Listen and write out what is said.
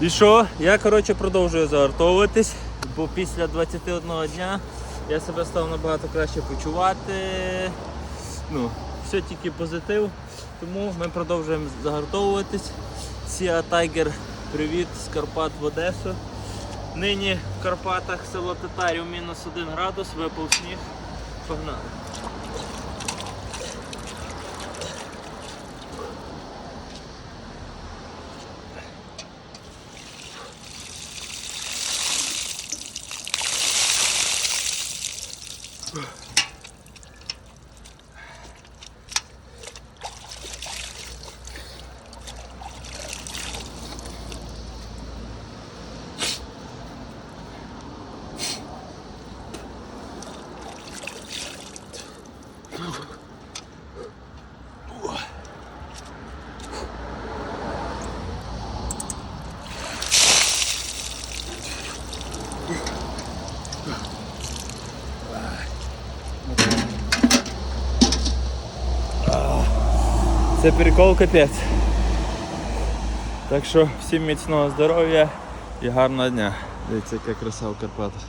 І що? Я коротше продовжую загартовуватись, бо після 21 дня я себе став набагато краще почувати. Ну, все тільки позитив. Тому ми продовжуємо загартовуватись. Сіа Тайгер, привіт з Карпат в Одесу. Нині в Карпатах село Татарів мінус 1 градус, випав сніг. Погнали. Ugh. Це прикол капець. Так що всім міцного здоров'я і гарного дня. Дивіться, яка краса в Карпатах.